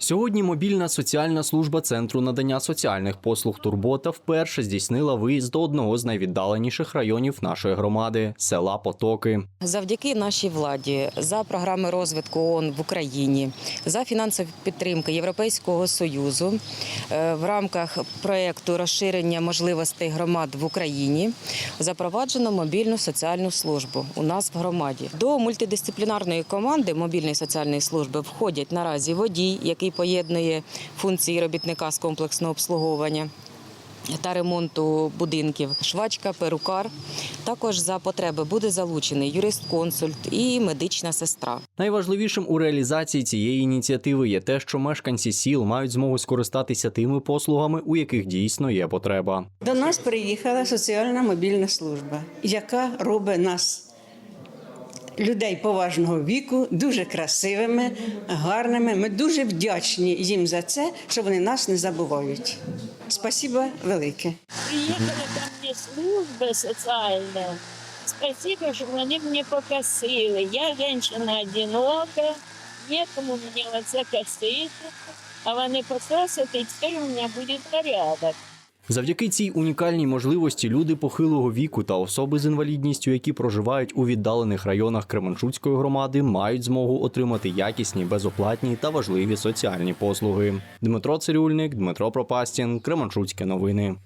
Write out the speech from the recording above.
Сьогодні мобільна соціальна служба центру надання соціальних послуг Турбота вперше здійснила виїзд до одного з найвіддаленіших районів нашої громади села Потоки. Завдяки нашій владі за програми розвитку ООН в Україні, за фінансові підтримки Європейського союзу е, в рамках проєкту розширення можливостей громад в Україні запроваджено мобільну соціальну службу у нас в громаді. До мультидисциплінарної команди мобільної соціальної служби входять наразі водій, який поєднує функції робітника з комплексного обслуговування та ремонту будинків, швачка, перукар. Також за потреби буде залучений юрист-консульт і медична сестра. Найважливішим у реалізації цієї ініціативи є те, що мешканці сіл мають змогу скористатися тими послугами, у яких дійсно є потреба. До нас приїхала соціальна мобільна служба, яка робить нас. Людей поважного віку, дуже красивими, гарними. Ми дуже вдячні їм за це, що вони нас не забувають. Спасибо велике. Приехали ко мне службы социальные. Спасибо, что они мне покосили. Я женщина одинока, некому мне оце косити, а вони покосять, і тепер у мене буде порядок. Завдяки цій унікальній можливості люди похилого віку та особи з інвалідністю, які проживають у віддалених районах Кременчуцької громади, мають змогу отримати якісні, безоплатні та важливі соціальні послуги. Дмитро Цирюльник, Дмитро Пропастін, Кременчуцьке новини.